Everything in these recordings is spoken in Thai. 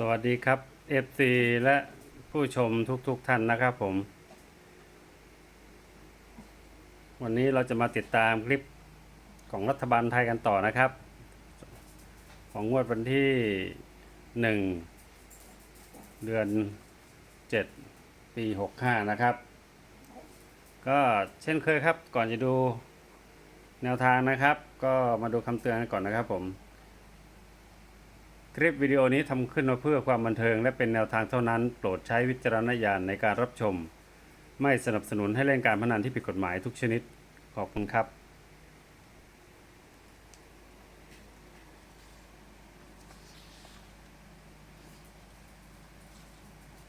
สวัสดีครับ FC และผู้ชมทุกๆทท่านนะครับผม วันนี้เราจะมาติดตามคลิปของรัฐบาลไทยกันต่อนะครับ ของงวดวันที่ 1 เดือน 7 ปี 65 นะครับ ก็เช่นเคยครับก่อนจะดูแนวทางนะครับ ก็มาดูคำเตือนกันก่อนนะครับผม คลิปวิดีโอนี้ทำขึ้นมาเพื่อความบันเทิงและเป็นแนวทางเท่านั้น โปรดใช้วิจารณญาณในการรับชม ไม่สนับสนุนให้เล่นการพนันที่ผิดกฎหมายทุกชนิด ขอบคุณครับ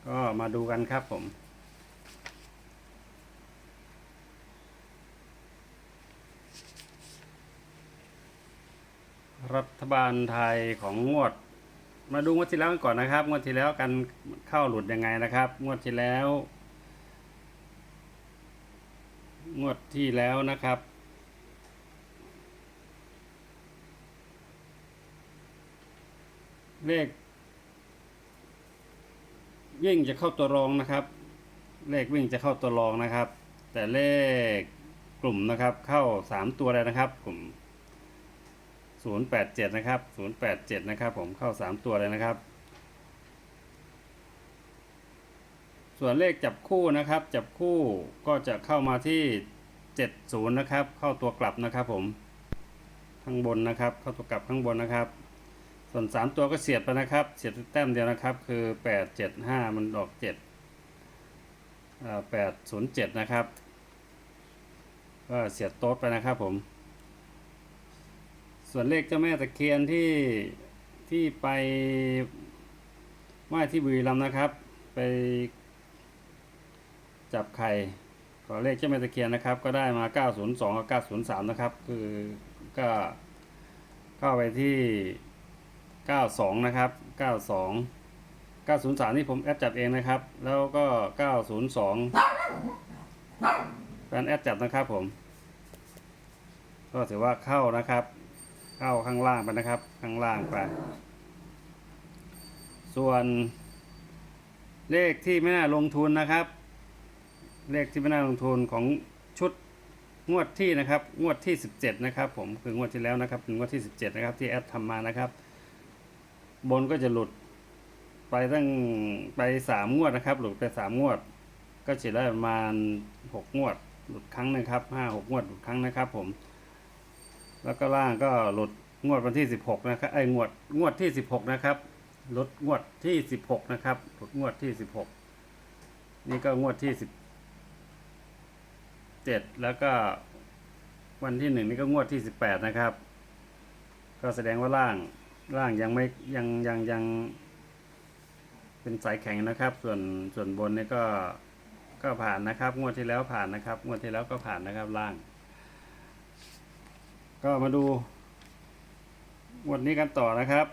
ก็มาดูกันครับผมรัฐบาลไทยของงวด มาดูงวดที่แล้วกันก่อนนะครับ งวดที่แล้วกันเข้าหลุดยังไงนะครับ งวดที่แล้ว งวดที่แล้วนะครับ เลขวิ่งจะเข้าตัวรองนะครับ เลขวิ่งจะเข้าตัวรองนะครับ แต่เลขกลุ่มนะครับ เข้าสามตัวเลยนะครับกลุ่ม 087 นะครับ 087 นะครับ ผมเข้า 3 ตัวเลยนะครับ ส่วนเลขจับคู่นะครับ จับคู่ก็จะเข้ามาที่ 70 นะครับ เข้าตัวกลับนะครับ ผมข้างบนนะครับ เข้าตัวกลับข้างบนนะครับ ส่วน 3 ตัวก็เสียดไปนะครับ เสียดแต้มเดียวนะครับ คือ 875 มันออก7อ่า807 นะครับก็เสียดโต๊ดไปนะครับผม ส่วนเลขเจ้าแม่ตะเคียนที่ที่ไปไหว้ที่บุรีรัมย์นะครับ ไปจับไข่ขอเลขเจ้าแม่ตะเคียนนะครับ ก็ได้มา 902กับ903 นะครับ คือก็เข้าไปที่ 92 นะครับ 92 903 นี่ผมแอดจับเองนะครับ แล้วก็ 902แฟนแอดจับนะครับผม ก็ถือว่าเข้านะครับ เข้าข้างล่างไปนะครับ ข้างล่างไป ส่วนเลขที่ไม่น่าลงทุนนะครับ เลขที่ไม่น่าลงทุนของชุดงวดที่นะครับ งวดที่ 17 นะครับผมคืองวดที่แล้วนะครับเป็นงวดที่ 17 นะครับ ที่แอดทำมานะครับ บนก็จะหลุดไปตั้งไปสามงวดนะครับ หลุดไปสามงวด ก็จะได้ประมาณหกงวด หลุดครั้งนึงครับห้าหกงวดหลุดครั้งนะครับ ผม แล้วก็ล่างก็หลุดงวดวันที่ 16 นะครับไอ้งวดงวดที่ 16 นะครับหลุดงวดที่ 16 นะครับหลุดงวดที่ 16 นี่ก็งวดที่ 17 แล้วก็วันที่ 1 นี่ก็งวดที่ 18 นะครับ ก็แสดงว่าล่างล่างยังไม่ยังยังยังเป็นสายแข็งนะครับ ส่วนส่วนบนนี่ก็ก็ผ่านนะครับ งวดที่แล้วผ่านนะครับ งวดที่แล้วก็ผ่านนะครับล่าง ก็มาดูงวดนี้กันต่อนะครับ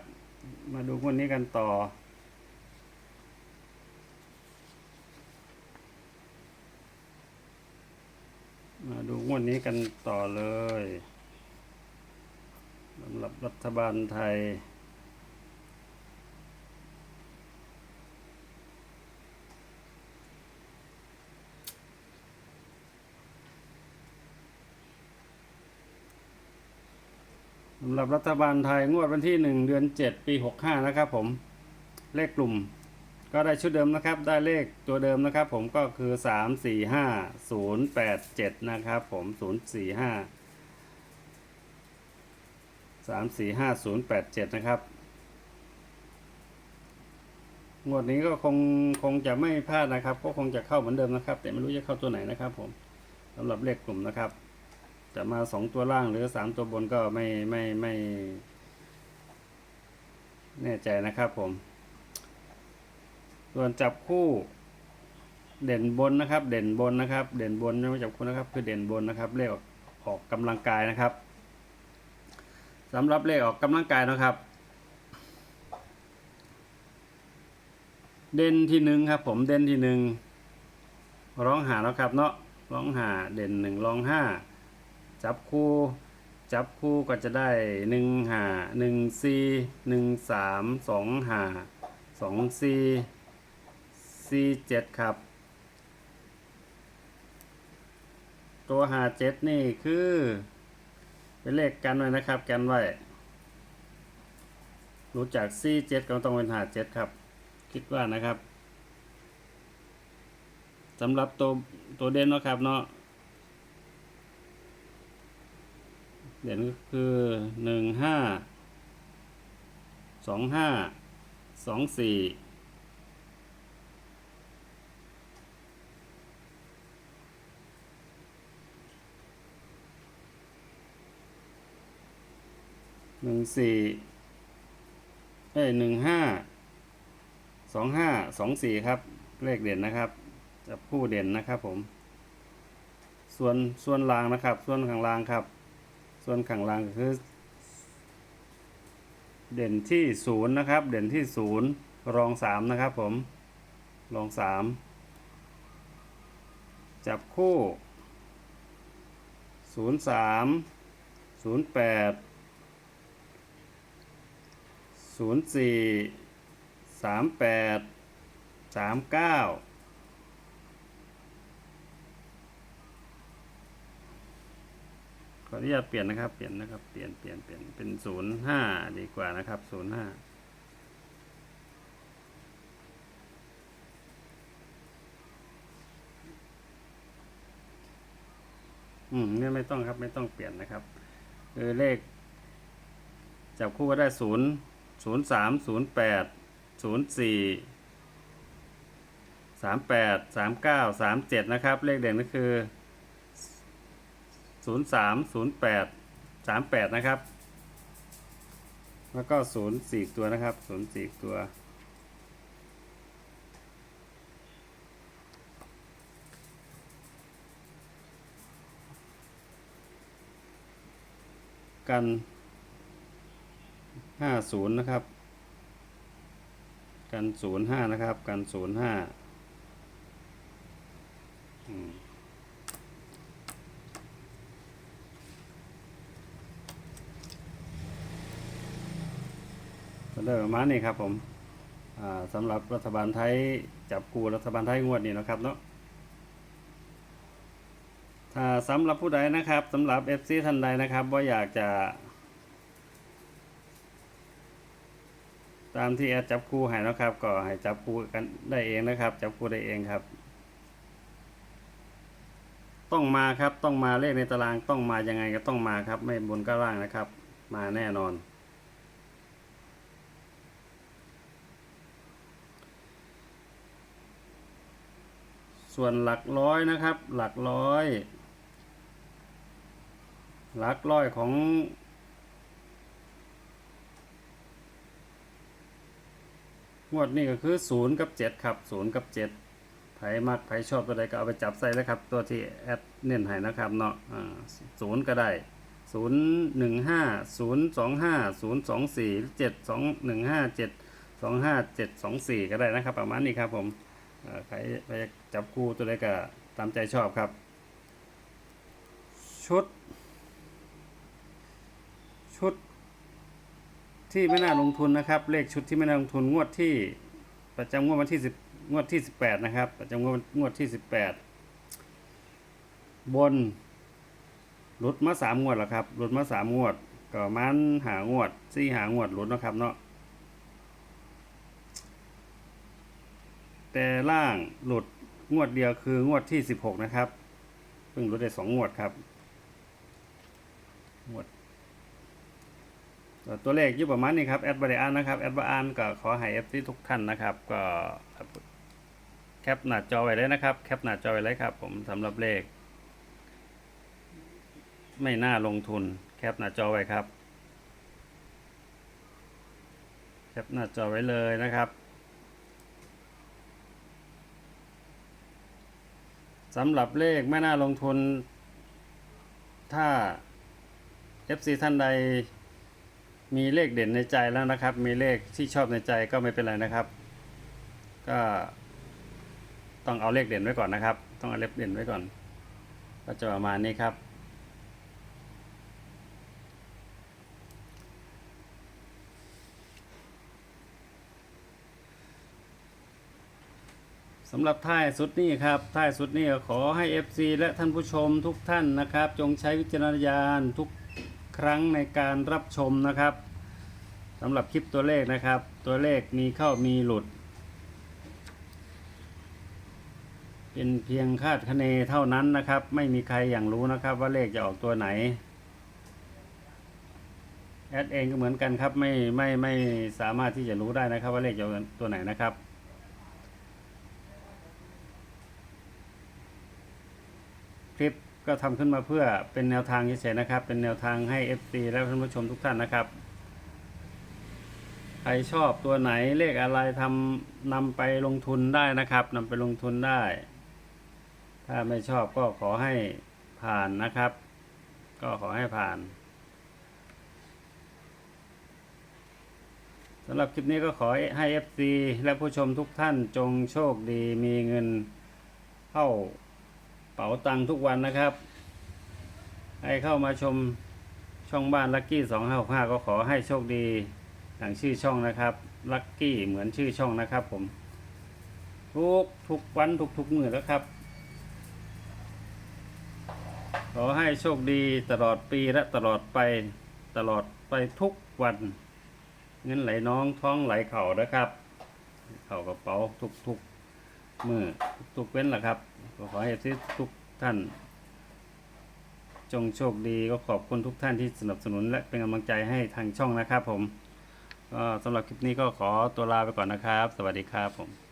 มาดูงวดนี้กันต่อ มาดูงวดนี้กันต่อเลยสำหรับรัฐบาลไทย รับรัฐบาลไทยงวดวันที่ 1 เดือน 7 ปี 65 นะครับผม เลขกลุ่ม ก็ได้ชุดเดิมนะครับ ได้เลขตัวเดิมนะครับผมก็คือ 3 4 5 0 8 7 นะครับผม 0 4 5 3 4 5 0 8 7 นะครับ งวดนี้ก็คงคงจะไม่พลาดนะครับ ก็คงจะเข้าเหมือนเดิมนะครับ แต่ไม่รู้จะเข้าตัวไหนนะครับผมสำหรับเลขกลุ่มนะครับ จะมาสองตัวล่างหรือสามตัวบนก็ไม่ไม่ไม่ แน่ใจนะครับผม ส่วนจับคู่เด่นบนนะครับ เด่นบนนะครับ เด่นบนไม่จับคู่นะครับ คือเด่นบนนะครับ เลขออกกกำลังกายนะครับสำหรับเลขออกกำลังกายนะครับ เด่นที่หนึ่งครับ ผมเด่นที่หนึ่งร้องหาแล้วครับ เนาะร้องหาเด่นหนึ่งร้องห้า จับคู่ จับคู่ก็จะได้หนึ่งหาหนึ่งสี่หนึ่งสามสองหาสองสี่สี่เจ็ดครับ ตัวหาเจ็ดนี่คือ เป็นเลขกันไว้นะครับ กันไว้ รู้จักซี่เจ็ดก็ต้องเป็นหาเจ็ดครับ คิดว่านะครับสำหรับตัวตัวเด่นเนาะครับเนาะ เด่นก็คือหนึ่งห้าสองห้าสองสี่หนึ่งสี่เอ้ยหนึ่งห้าสองห้าสองสี่ครับ เลขเด่นนะครับจับคู่เด่นนะครับผม ส่วนส่วนล่างนะครับ ส่วนข้างล่างครับ ส่วนข้างล่างก็คือ เด่นที่ศูนย์นะครับ เด่นที่ศูนย์รองสามนะครับผม รองสามจับคู่ศูนย์สามศูนย์แปดศูนย์สี่สามแปดสามเก้า ออนุญาตเปลี่ยนนะครับ เปลี่ยนนะครับ เปลี่ยน เปลี่ยน เปลี่ยน เป็นศูนย์ห้าดีกว่านะครับศูนย์ห้าอืมเนี่ยไม่ต้องครับ ไม่ต้องเปลี่ยนนะครับคือเลข จับคู่ก็ได้ศูนย์ศูนย์สามศูนย์แปดศูนย์สี่สามแปดสามเก้าสามเจ็ดนะครับ เลขเด่นก็คือ ศูนย์สามศูนย์แปดสามแปดนะครับ แล้วก็ศูนย์สี่ตัวนะครับศูนย์สี่ตัว กันห้าศูนย์นะครับ กันศูนย์ห้านะครับ กันศูนย์ ห้าก็ได้ประมาณนี้ครับผมสำหรับรัฐบาลไทยจับกูรัฐบาลไทยงวดนี้นะครับเนาะถ้าสำหรับผู้ใดนะครับสำหรับ FC ท่านใดนะครับว่าอยากจะตามที่แอดจับคู่ให้นะครับ ก็ให้จับคู่กันได้เองนะครับ จับคู่ได้เองครับ ต้องมาครับต้องมาเลขในตารางต้องมายังไงก็ต้องมาครับ ไม่บนก็ล่างนะครับ มาแน่นอน ส่วนหลักร้อยนะครับ หลักร้อย หลักร้อยของ งวดนี้ก็คือศูนย์กับเจ็ดครับศูนย์กับเจ็ดไผมักไผชอบตัวใดก็เอาไปจับใส่เลยครับ ตัวที่แอดเน้นให้นะครับเนาะศูนย์ก็ได้ศูนย์หนึ่งห้าศูนย์สองห้าศูนย์สองสี่เจ็ดสองหนึ่งห้าเจ็ดสองห้าเจ็ดสองสี่ก็ได้นะครับ ประมาณนี้ครับผม ใครไปจับคู่ตัวใดก็ตามใจชอบครับ ชุด ชุดที่ไม่น่าลงทุนนะครับ เลขชุดที่ไม่น่าลงทุนงวดที่ประจำงวดวันที่สิบงวดที่สิบแปดนะครับ ประจำงวดงวดที่สิบแปดบนหลุดมาสามงวดแล้วครับหลุดมาสามงวดก็มันหางวดซี่หางวดหลุดนะครับเนาะ แต่ล่างหลุดงวดเดียวคืองวดที่สิบหกนะครับเพิ่งหลุดได้สองงวดครับงวดตัวเลขอยู่ประมาณนี้ครับแอดบริอันนะครับแอดบริอันก็ขอให้เอฟซีทุกท่านนะครับ ก็แคปหน้าจอไว้เลยนะครับแคปหน้าจอไว้เลยครับ ผมสำหรับเลข ไม่น่าลงทุนแคปหน้าจอไว้ครับแคปหน้าจอไว้เลยนะครับ สำหรับเลขไม่น่าลงทุน ถ้า FC ท่านใดมีเลขเด่นในใจแล้วนะครับ มีเลขที่ชอบในใจก็ไม่เป็นไรนะครับ ก็ต้องเอาเลขเด่นไว้ก่อนนะครับ ต้องเอาเลขเด่นไว้ก่อน ก็จะประมาณนี้ครับ สำหรับท้ายสุดนี่ครับท้ายสุดนี่ขอให้ FC และท่านผู้ชมทุกท่านนะครับ จงใช้วิจารณญาณทุกครั้งในการรับชมนะครับสำหรับคลิปตัวเลขนะครับ ตัวเลขมีเข้ามีหลุด เป็นเพียงคาดคะเนเท่านั้นนะครับ ไม่มีใครอย่างรู้นะครับ ว่าเลขจะออกตัวไหนแอดเองก็เหมือนกันครับไม่ไม่ไม่สามารถที่จะรู้ได้นะครับ ว่าเลขจะตัวไหนนะครับ คลิปก็ทำขึ้นมาเพื่อเป็นแนวทางเฉยๆนะครับ เป็นแนวทางให้ FC และท่านผู้ชมทุกท่านนะครับ ใครชอบตัวไหนเลขอะไรทำนำไปลงทุนได้นะครับนำไปลงทุนได้ ถ้าไม่ชอบก็ขอให้ผ่านนะครับ ก็ขอให้ผ่านสำหรับคลิปนี้ก็ขอให้ FC และผู้ชมทุกท่านจงโชคดีมีเงินเข้า เป๋าตังค์ทุกวันนะครับ ให้เข้ามาชมช่องบ้านลักกี้สองห้าห้าก็ขอให้โชคดีอย่างชื่อช่องนะครับลักกี้เหมือนชื่อช่องนะครับ ผม ทุกทุกวันทุกทุกมือแล้วครับ ขอให้โชคดีตลอดปีและตลอดไปตลอดไปทุกวันเงินไหลน้องท้องไหลเข่านะครับ เข่ากระเป๋าทุกทุกมือทุกเว้นแหละครับ ก็ขอให้ทุกท่าน จงโชคดีก็ขอบคุณทุกท่านที่สนับสนุนและเป็นกำลังใจให้ทางช่องนะครับผมก็สำหรับคลิปนี้ก็ขอตัวลาไปก่อนนะครับ สวัสดีครับผม